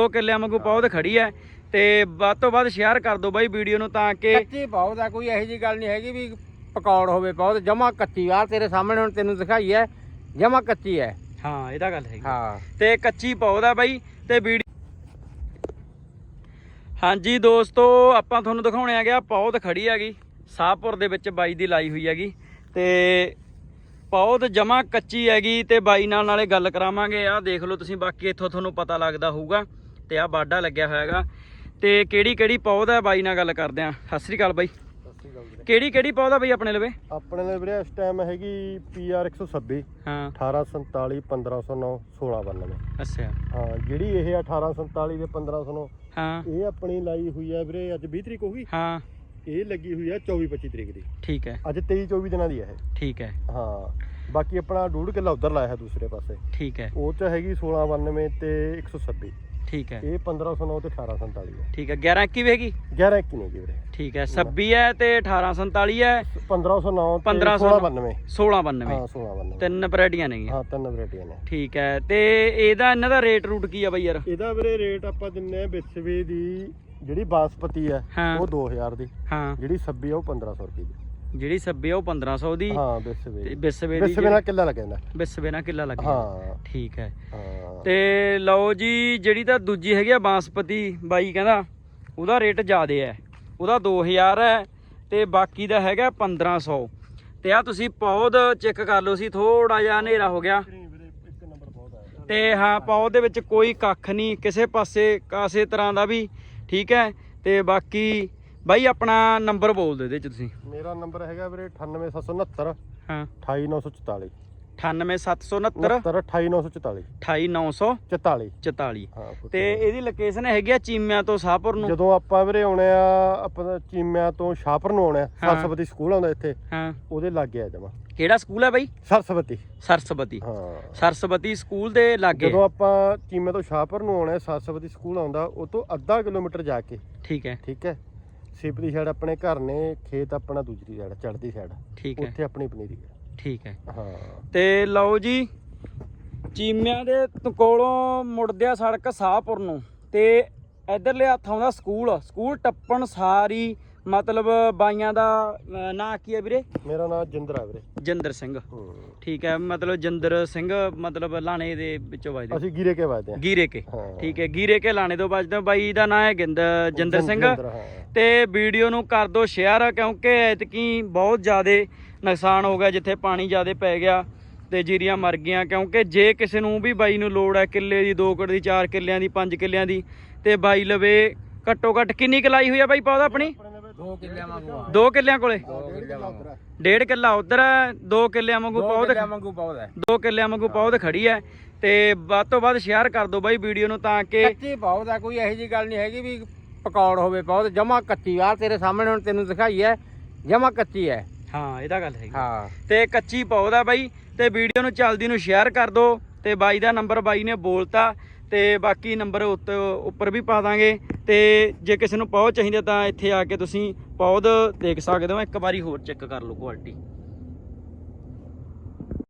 ਦੋ ਕਿੱਲਿਆਂ ਵਾਂਗੂ ਪੌਦ ਖੜੀ ਹੈ ਤੇ ਵੱਧ ਤੋਂ ਵੱਧ ਸ਼ੇਅਰ ਕਰ ਦਿਓ ਬਾਈ ਵੀਡੀਓ ਨੂੰ ਤਾਂ ਕਿ ਕੱਚੀ ਬਹੁਤ ਆ ਕੋਈ ਇਹੋ ਜੀ ਗੱਲ ਨਹੀਂ ਹੈਗੀ ਵੀ ਪਕੌੜ ਹੋਵੇ ਬਹੁਤ ਜਮਾ ਕੱਚੀ ਆ ਤੇਰੇ ਸਾਹਮਣੇ ਹੁਣ ਤੈਨੂੰ ਦਿਖਾਈ ਹੈ ਜਮਾ ਕੱਚੀ ਹੈ ਹਾਂ ਇਹਦਾ ਗੱਲ ਹੈਗੀ। ਹਾਂ। ਤੇ ਕੱਚੀ ਪੌਦ ਆ ਬਾਈ ਤੇ ਵੀਡੀਓ ਹਾਂਜੀ ਦੋਸਤੋ ਆਪਾਂ ਤੁਹਾਨੂੰ ਦਿਖਾਉਣੇ ਆ ਗਿਆ ਪੌਦ ਖੜੀ ਹੈਗੀ ਸਾਹਪੁਰ ਦੇ ਵਿੱਚ ਬਾਈ ਦੀ ਲਾਈ ਹੋਈ ਹੈਗੀ ਤੇ ਪੌਦ ਜਮਾ ਕੱਚੀ ਹੈਗੀ ਤੇ ਬਾਈ ਨਾਲ ਨਾਲੇ ਗੱਲ ਕਰਾਵਾਂਗੇ ਆ ਦੇਖ ਲਓ ਤੁਸੀਂ ਬਾਕੀ ਇੱਥੋਂ ਤੁਹਾਨੂੰ ਪਤਾ ਲੱਗਦਾ ਹੋਊਗਾ। ਤੇ ਆ ਬਾਡਾ ਲੱਗਿਆ ਹੋਇਆ ਹੈਗਾ ਤੇ ਕਿਹੜੀ ਕਿਹੜੀ ਪੌਦ ਹੈ ਬਾਈ ਨਾਲ ਗੱਲ ਕਰਦੇ ਆ। ਸਤਿ ਸ੍ਰੀ ਅਕਾਲ ਬਾਈ। ਕਿਹੜੀ ਕਿਹੜੀ ਪੌਦ ਬਾਈ ਆਪਣੇ ਲਵੇ? ਆਪਣੇ ਲਈ ਵੀਰੇ ਇਸ ਟਾਈਮ ਹੈਗੀ PR 126 ਹਾਂ। 1847 1509 1692 ਅੱਛਾ। ਹਾਂ ਜਿਹੜੀ ਇਹ 1847 ਦੇ 1509 ਹਾਂ। ਇਹ ਆਪਣੀ ਲਾਈ ਹੋਈ ਹੈ ਵੀਰੇ ਅੱਜ 20 ਤਰੀਕ ਹੋ ਗਈ। ਹਾਂ। ਇਹ ਲੱਗੀ ਹੋਈ ਹੈ 24 25 ਤਰੀਕ ਦੀ। ਠੀਕ ਹੈ। ਅੱਜ 23 24 ਦਿਨਾਂ ਦੀ ਹੈ ਇਹ। ਠੀਕ ਹੈ। ਹਾਂ। ਬਾਕੀ ਆਪਣਾ ਡੂਢ ਕਿੱਲਾ ਉਧਰ ਲਾਇਆ ਹੈ ਦੂਸਰੇ ਪਾਸੇ। ਠੀਕ ਹੈ। ਉਹ ਚ ਹੈਗੀ 1692 ਤੇ 126 ਠੀਕ ਹੈ। ਇਹ 1509 ਤੇ 1847 ਹੈ। ਠੀਕ ਹੈ 11 21 ਵੀ ਹੈਗੀ? 11 ਇੱਕ ਨਹੀਂ ਹੈਗੀ ਵੀਰੇ। ਠੀਕ ਹੈ 26 ਹੈ ਤੇ 1847 ਹੈ। 1509 ਤੇ 1592 1692 1692 ਹਾਂ 1692 ਤਿੰਨ ਵੈਰਾਈਟੀਆਂ ਨੇਗੀਆਂ ਹਾਂ ਤਿੰਨ ਵੈਰਾਈਟੀਆਂ ਨੇ। ਠੀਕ ਹੈ ਤੇ ਇਹਦਾ ਇਹਨਾਂ ਦਾ ਰੇਟ ਰੂਟ ਕੀ ਆ ਬਈ ਯਾਰ? ਇਹਦਾ ਵੀਰੇ ਰੇਟ ਆਪਾਂ ਦਿੰਨੇ ਆ ਵਿਸਵੇ ਦੀ ਜਿਹੜੀ ਬਾਸਪਤੀ ਹੈ ਹਾਂ। ਉਹ 2000 ਦੀ। ਹਾਂ। ਜਿਹੜੀ ਸੱਬੀ ਆ ਉਹ 1500 ਰੁਪਏ ਦੀ। ਜਿਹੜੀ ਸੱਬੇ ਆ ਉਹ 1500 ਦੀ। ਹਾਂ ਤੇ ਦੀ ਬਿਸਵੇ ਦੀ ਵਿਸਵੇ ਨਾਲ ਕਿੱਲਾ ਲੱਗਦਾ ਬਿਸਵੇ ਨਾਲ ਕਿੱਲਾ ਲੱਗਿਆ ਹਾਂ। ਠੀਕ ਹੈ। ਤੇ ਲਓ ਜੀ ਜਿਹੜੀ ਤਾਂ ਦੂਜੀ ਹੈਗੀ ਆ ਬਾਸਪਤੀ ਬਾਈ ਕਹਿੰਦਾ ਉਹਦਾ ਰੇਟ ਜ਼ਿਆਦੇ ਹੈ। ਉਹਦਾ 2000 ਹੈ ਤੇ ਬਾਕੀ ਦਾ ਹੈਗਾ 1500 ਤੇ ਆ ਤੁਸੀਂ ਪੌਦ ਚੈੱਕ ਕਰ ਲਓ ਸੀ ਥੋੜਾ ਜਿਹਾ ਹਨੇਰਾ ਹੋ ਗਿਆ। ਤੇ ਹਾਂ ਪੌਦ ਦੇ ਵਿੱਚ ਕੋਈ ਕੱਖ ਨਹੀਂ ਕਿਸੇ ਪਾਸੇ ਕਾਸੇ ਤਰ੍ਹਾਂ ਦਾ ਵੀ। ਠੀਕ ਹੈ। ਤੇ ਬਾਕੀ ਬਾਈ ਆਪਣਾ ਨੰਬਰ ਬੋਲ ਦਿਓ ਇਹਦੇ ਚ ਤੁਸੀਂ। ਮੇਰਾ ਨੰਬਰ ਹੈਗਾ ਵੀਰੇ 98769 ਹਾਂ। 28944 98769 28944 28944 44 ਹਾਂ ਤੇ ਇਹਦੀ ਲੋਕੇਸ਼ਨ ਹੈਗੀ ਆ ਚੀਮਿਆਂ ਤੋਂ ਸਾਹਪੁਰ ਨੂੰ। ਜਦੋਂ ਆਪਾਂ ਵੀਰੇ ਆਉਣੇ ਆ ਆਪਾਂ ਚੀਮਿਆਂ ਤੋਂ ਸ਼ਾਹਪੁਰ ਨੂੰ ਆਉਣੇ ਆ। ਸਰਸਵਤੀ ਸਕੂਲ ਆਉਂਦਾ ਇੱਥੇ। ਹਾਂ। ਉਹਦੇ ਲਾਗੇ ਆ ਜਮਾ ਕਿਹੜਾ ਸਕੂਲ ਹੈ ਬਾਈ? ਸਰਸਵਤੀ। ਸਰਸਵਤੀ। ਹਾਂ। ਸਰਸਵਤੀ ਸਕੂਲ ਦੇ ਲਾਗੇ। ਜਦੋਂ ਆਪਾਂ ਚੀਮੇ ਤੋਂ ਸ਼ਾਹਪੁਰ ਨੂੰ ਆਉਣਾ ਸਰਸਵਤੀ ਸਕੂਲ ਆਉਂਦਾ ਉਹ ਤੋਂ ਅੱਧਾ ਕਿਲੋਮੀਟਰ ਜਾ ਕੇ। ਠੀਕ ਹੈ। ਠੀਕ ਹੈ। ਸਿਪ ਦੀ ਸਾਈਡ ਆਪਣੇ ਘਰ ਨੇ ਖੇਤ ਆਪਣਾ ਦੂਜੀ ਸਾਈਡ ਚੜ੍ਹਦੀ ਸਾਈਡ ਠੀਕ ਹੈ। ਉੱਥੇ ਆਪਣੀ ਪਨੀਰੀ ਹੈ। ਠੀਕ ਹੈ। ਹਾਂ। ਤੇ ਲਓ ਜੀ ਚੀਮਿਆਂ ਦੇ ਤ- ਕੋਲੋਂ ਮੁੜਦਿਆ ਸੜਕ ਸਾਹਪੁਰ ਨੂੰ। ਤੇ ਇਧਰਲੇ ਹੱਥ ਆਉਂਦਾ ਸਕੂਲ ਸਕੂਲ ਟੱਪਣ ਸਾਰੀ ਮਤਲਬ ਬਾਈਆਂ ਦਾ ਅਹ, ਨਾਂ ਕੀ ਹੈ ਵੀਰੇ? ਮੇਰਾ ਨਾਮ ਜਿੰਦਰ ਆ ਵੀਰੇ। ਜਿੰਦਰ ਸਿੰਘ। ਹੂੰ। ਠੀਕ ਹੈ ਮਤਲਬ ਜਿੰਦਰ ਸਿੰਘ ਮਤਲਬ ਲਾਣੇ ਦੇ ਵਿੱਚੋਂ ਵੱਜਦੇ ਅਸੀਂ ਗਿਰੇ ਕੇ ਵੱਜਦੇ ਆ। ਗੀਰੇ ਕੇ। ਹਾਂ। ਠੀਕ ਹੈ ਗੀਰੇ ਕੇ ਲਾਣੇ ਤੋਂ ਵੱਜਦੇ ਬਾਈ ਦਾ ਨਾਂ ਹੈ ਗਿੰਦ ਜਿੰਦਰ ਸਿੰਘ। ਜਿੰਦਰ, ਹਾਂ। ਤੇ ਵੀਡੀਓ ਨੂੰ ਕਰ ਦਿਓ ਸ਼ੇਅਰ ਕਿਉਂਕਿ ਐਤਕੀ ਬਹੁਤ ਜ਼ਿਆਦਾ ਨੁਕਸਾਨ ਹੋ ਗਿਆ ਜਿੱਥੇ ਪਾਣੀ ਜ਼ਿਆਦਾ ਪੈ ਗਿਆ ਤੇ ਜੀਰੀਆਂ ਮਰ ਗਈਆਂ। ਕਿਉਂਕਿ ਜੇ ਕਿਸੇ ਨੂੰ ਵੀ ਬਾਈ ਨੂੰ ਲੋੜ ਹੈ ਕਿੱਲੇ ਦੀ 2 ਕਿੱਲੇ ਦੀ 4 ਕਿੱਲਿਆਂ ਦੀ 5 ਕਿੱਲਿਆਂ ਦੀ ਤੇ ਬਾਈ ਲਵੇ ਘੱਟੋ ਘੱਟ ਕਿੰਨੀ ਕਲਾਈ ਹੋਈ ਆ ਬਾਈ ਪੌਦਾ ਆਪਣੀ? ਦੋ ਕਿੱਲਿਆਂ ਵਾਂਗੂ 2 ਕਿੱਲਿਆਂ ਕੋਲੇ? ਦੋ ਕਿੱਲਿਆਂ ਵਾਂਗੂ। ਡੇਢ ਕਿੱਲਾ ਉਧਰ 2 ਕਿੱਲਿਆਂ ਵਾਂਗੂ ਦੋ ਪੌਦ ਕਿੱਲਿਆਂ ਵਾਂਗੂ ਬਹੁਤ ਹੈ। 2 ਕਿੱਲਿਆਂ ਵਾਂਗੂ ਪੌਦ ਖੜੀ ਹੈ। ਤੇ ਵੱਧ ਤੋਂ ਵੱਧ ਸ਼ੇਅਰ ਕਰ ਦਿਓ ਬਾਈ ਵੀਡੀਓ ਨੂੰ ਤਾਂ ਕਿ ਕੱਚੀ ਆ ਕੋਈ ਇਹੋ ਜੀ ਗੱਲ ਨਹੀਂ ਹੈਗੀ ਵੀ ਪਕੌੜ ਹੋਵੇ ਬਹੁਤ ਜਮਾ ਕੱਚੀ ਆ ਤੇਰੇ ਸਾਹਮਣੇ ਹੁਣ ਤੈਨੂੰ ਦਿਖਾਈ ਹੈ ਜਮਾ ਕੱਚੀ ਹੈ। ਹਾਂ ਇਹਦਾ ਗੱਲ ਹੈਗੀ। ਹਾਂ। ਤੇ ਕੱਚੀ ਪੌਦ ਆ ਬਾਈ ਤੇ ਵੀਡੀਓ ਨੂੰ ਜਲਦੀ ਨੂੰ ਸ਼ੇਅਰ ਕਰ ਦਿਓ। ਤੇ ਬਾਈ ਦਾ ਨੰਬਰ ਬਾਈ ਨੇ ਬੋਲਤਾ। ਤੇ ਬਾਕੀ ਨੰਬਰ ਉੱਤੇ ਉੱਪਰ ਵੀ ਪਾ ਦਾਂਗੇ ਤੇ ਜੇ ਕਿਸੇ ਨੂੰ ਪੌਦ ਚਾਹੀਦਾ ਤਾਂ ਇੱਥੇ ਆ ਕੇ ਤੁਸੀਂ ਪੌਦ ਦੇਖ ਸਕਦੇ ਹੋ। ਇੱਕ ਵਾਰੀ ਹੋਰ ਚੈੱਕ ਕਰ ਲਓ ਕੁਆਲਿਟੀ